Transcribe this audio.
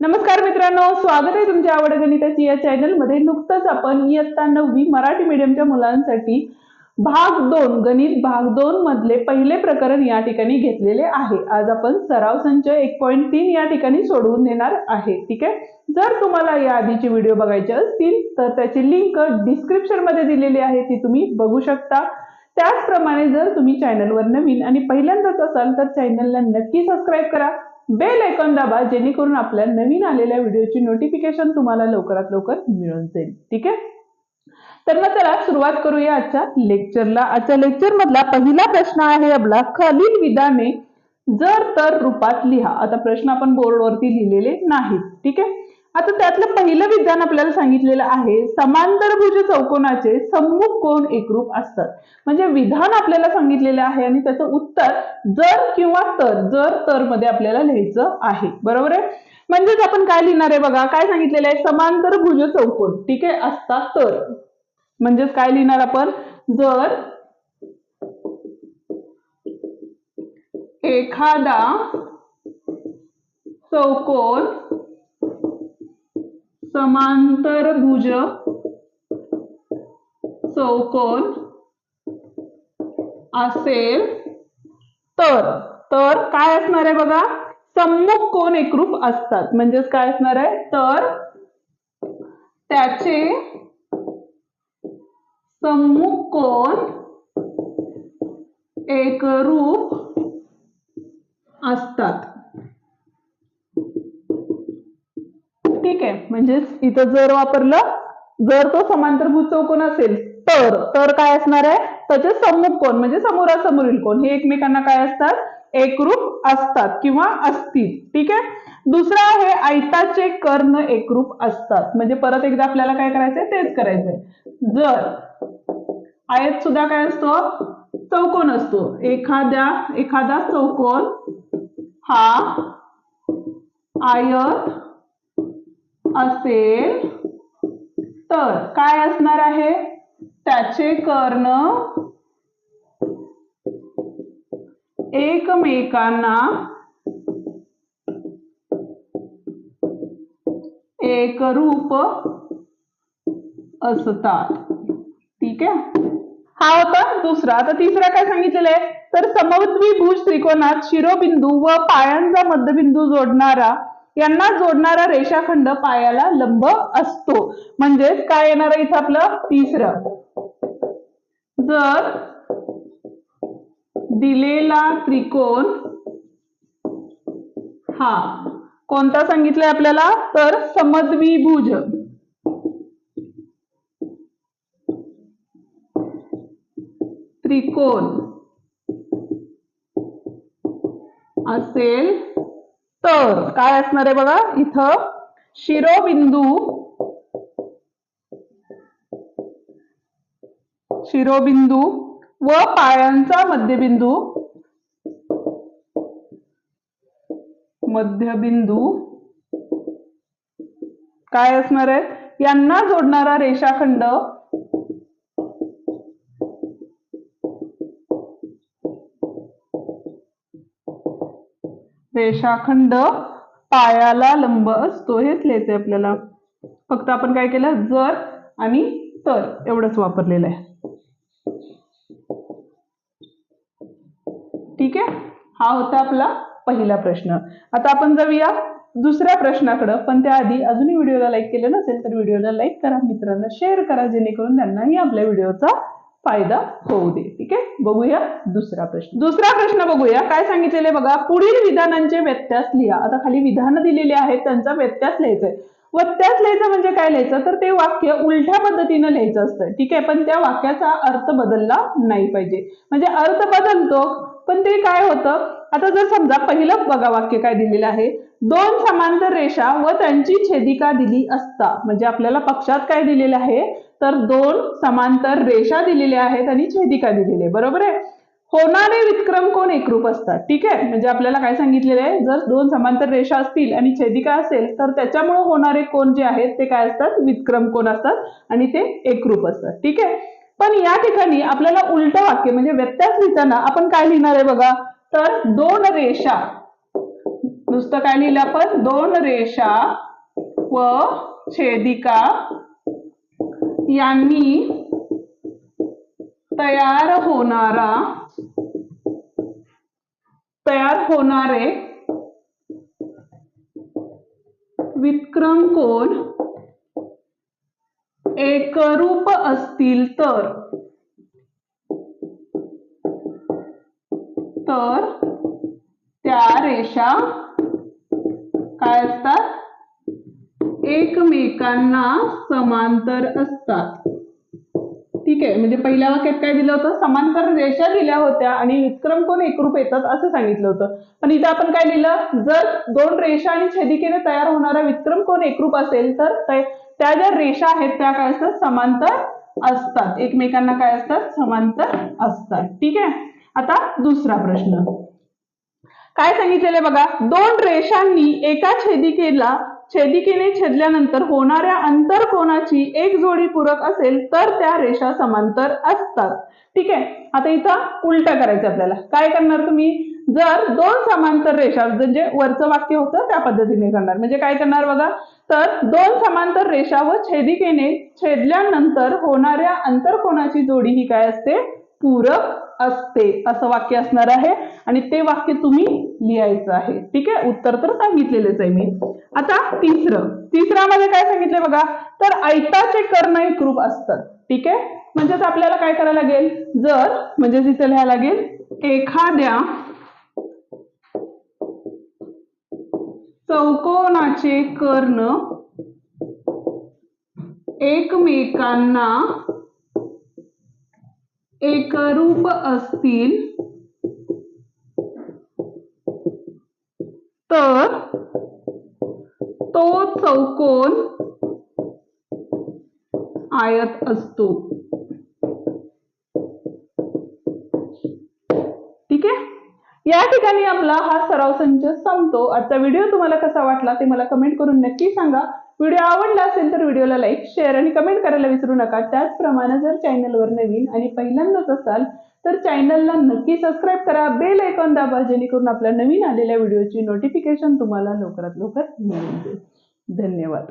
नमस्कार मित्रांनो स्वागत आहे तुमच्या आवड गणिताची या चॅनलमध्ये. नुकतंच आपण इयत्ता नववी मराठी मीडियमच्या मुलांसाठी भाग दोन गणित भाग दोन मधले पहिले प्रकरण या ठिकाणी घेतलेले आहे. आज आपण सराव संच एक पॉईंट तीन या ठिकाणी सोडवून देणार आहे ठीक आहे? जर तुम्हाला या आधीचे व्हिडिओ बघायचे असतील तर त्याची लिंक डिस्क्रिप्शनमध्ये दिलेली आहे ती तुम्ही बघू शकता. त्याचप्रमाणे जर तुम्ही चॅनलवर नवीन आणि पहिल्यांदाच असाल तर चॅनलला नक्की सबस्क्राईब करा. बेल आयकॉन दाबा जेणेकरून आपल्या नवीन आलेल्या व्हिडिओची नोटिफिकेशन तुम्हाला लवकरात लवकर मिळून जाईल. ठीक आहे? तर मग चला सुरुवात करूया आजच्या लेक्चरला आजच्या लेक्चर मधला पहिला प्रश्न आहे आपला खालील विधाने जर तर रूपात लिहा. आता प्रश्न आपण बोर्डवरती लिहिलेले नाहीत. ठीक आहे? आता त्यातलं पहिलं विधान आपल्याला सांगितलेलं आहे समांतरभुज चौकोनाचे सम्मुख कोण एकरूप असतात? म्हणजे विधान आपल्याला सांगितलेलं आहे आणि त्याचं उत्तर जर किंवा तर जर तर मध्ये आपल्याला लिहायचं आहे. बरोबर आहे? म्हणजेच आपण काय लिहिणार आहे बघा? काय सांगितलेलं आहे? समांतर भुज चौकोन. ठीक आहे? असतात तर. म्हणजेच काय लिहिणार आपण? जर एखादा चौकोन समांतर भुज चौकोन असेल तर. तर काय असणार आहे बघा? सम्मुख कोण एकरूप असतात. म्हणजेच काय असणार आहे? तर त्याचे सम्मुख कोण एकरूप असतात. म्हणजेच इथं जर वापरलं जर तो समांतरभुज चौकोन असेल तर तर काय असणार आहे? त्याचे सम्मुख कोण म्हणजे समोरासमोरील कोण हे एकमेकांना काय असतात? एकरूप असतात किंवा असतील ठीक आहे? दुसरं आहे आयताचे कर्ण एकरूप असतात. म्हणजे परत एकदा आपल्याला काय करायचंय? तेच करायचंय. जर आयत सुद्धा काय असतो? चौकोन असतो. एखाद्या एखादा चौकोन हा आयत असेल तर काय असणार आहे? त्याचे कर्ण एकमेकांना एकरूप असतात. ठीक आहे? हा होता दुसरा. आता तिसरा काय सांगितलेलं आहे? तर समद्विभुज त्रिकोणात शिरोबिंदू व पायांचा मध्यबिंदू जोडणारा यांना जोडणारा रेषाखंड पायाला लंब असतो. म्हणजेच काय येणार आहे इथं आपलं? तिसरं. जर दिलेला त्रिकोण हा कोणता सांगितलंय आपल्याला? तर समद्विभुज. त्रिकोण असेल तर काय असणार आहे बघा? इथं शिरोबिंदू शिरोबिंदू व पायांचा मध्यबिंदू. मध्यबिंदू. काय असणार आहे यांना जोडणारा रेषाखंड रेषाखंड पायाला लंब असतो हेच लिहायचंय आपल्याला. फक्त आपण काय केलं? जर आणि तर एवढंच वापरलेलं आहे. ठीक आहे? हा होता आपला पहिला प्रश्न. आता आपण जाऊया दुसऱ्या प्रश्नाकडं. पण त्याआधी अजूनही व्हिडिओला लाईक केलं नसेल तर व्हिडिओला लाईक करा. मित्रांना शेअर करा जेणेकरून त्यांनाही आपल्या व्हिडिओचा फायदा होऊ दे. ठीक आहे? बघूया दुसरा प्रश्न. दुसरा प्रश्न बघूया. काय सांगितलेले बघा? पुढील विधानांचे व्यत्यास लिहा. आता खाली विधान दिलेली आहेत त्यांचा व्यत्यास लिहायचा आहे व्यत्यास लिहायचं म्हणजे काय लिहायचं? तर ते वाक्य उलट्या पद्धतीनं लिहायचं असतं. ठीक आहे? पण त्या वाक्याचा अर्थ बदलला नाही पाहिजे. म्हणजे अर्थ बदलतो पण ते काय होतं? आता जर समजा पहिलं बघा वाक्य काय दिलेलं आहे. दोन समांतर रेषा व त्यांची छेदिका दिली असता. म्हणजे आपल्याला पक्षात काय दिलेलं आहे? तर दोन समांतर रेषा दिलेल्या आहेत आणि छेदिका दिलेली आहे. बरोबर आहे? होणारे विक्रम कोण एकरूप असतात ठीक आहे? म्हणजे आपल्याला काय सांगितलेलं आहे? जर दोन समांतर रेषा असतील आणि छेदिका असेल तर त्याच्यामुळे होणारे कोण जे आहेत ते काय असतात? विक्रम कोण असतात? आणि ते एकरूप असतात. ठीक आहे? पण या ठिकाणी आपल्याला उलट वाक्य म्हणजे व्यत्यास लिहिताना आपण काय लिहिणार आहे बघा? तर दोन रेषा नुसतं काय लिहिलं आपण दोन रेषा व छेदिका. यांनी तयार होणारा तयार होणारे विक्रम कोण? एकरूप असतील तर. तर त्या रेषा काय असतात. एकमेकांना समांतर असतात. ठीक आहे. म्हणजे पहिल्या वाक्यात काय दिलं होतं? समांतर रेषा दिल्या होत्या आणि विक्रम कोण? एकरूप येतात असं सांगितलं होतं. पण इथं आपण काय लिहिलं? जर दोन रेषा आणि छेदिकेने तयार होणारा विक्रम कोण? एकरूप असेल तर त्या ज्या रेषा आहेत त्या काय असतात? समांतर असतात. एकमेकांना काय असतात? समांतर असतात. ठीक आहे? आता दुसरा प्रश्न. काय सांगितलेलं बघा? दोन रेषांनी एका छेदिकेला छेदिकेने छेदल्यानंतर होणाऱ्या अंतर कोणाची एक जोडी पूरक असेल तर त्या रेषा समांतर असतात. ठीक आहे? आता इथं उलट करायचं आपल्याला. काय करणार तुम्ही? जर दोन समांतर रेषा म्हणजे वरचं वाक्य होतं त्या पद्धतीने करणार. म्हणजे काय करणार बघा? तर दोन समांतर रेषा व छेदिकेने छेदल्यानंतर होणाऱ्या अंतर कोणाची जोडी ही काय असते? पूरक असते असं वाक्य असणार आहे. आणि ते वाक्य तुम्ही लिहायचं आहे. ठीक आहे? उत्तर तर सांगितलेलेच आहे मी. आता तिसरं. तिसऱ्यामध्ये काय सांगितलंय बघा? तर ऐताचे कर्ण एक रूप असतात. ठीक आहे? म्हणजेच आपल्याला काय करायला लागेल? जर म्हणजे तिथे लिहायला लागेल एखाद्या चौकोनाचे कर्ण एकमेकांना एकरूप असतील तर तो चौकोन आयत असतो. ठीक आहे? या ठिकाणी आपला हा सराव संच संपतो. आजचा व्हिडिओ तुम्हाला कसा वाटला ते मला कमेंट करून नक्की सांगा. व्हिडिओ आवडला असेल तर व्हिडिओला लाईक शेअर आणि कमेंट करायला विसरू नका. त्याचप्रमाणे जर चॅनलवर नवीन आणि पहिल्यांदाच असाल तर चॅनलला नक्की सबस्क्राईब करा. बेल ऐकॉन दाबा जेणेकरून आपल्या नवीन आलेल्या व्हिडिओची नोटिफिकेशन तुम्हाला लवकरात लवकर मिळून जाईल. धन्यवाद.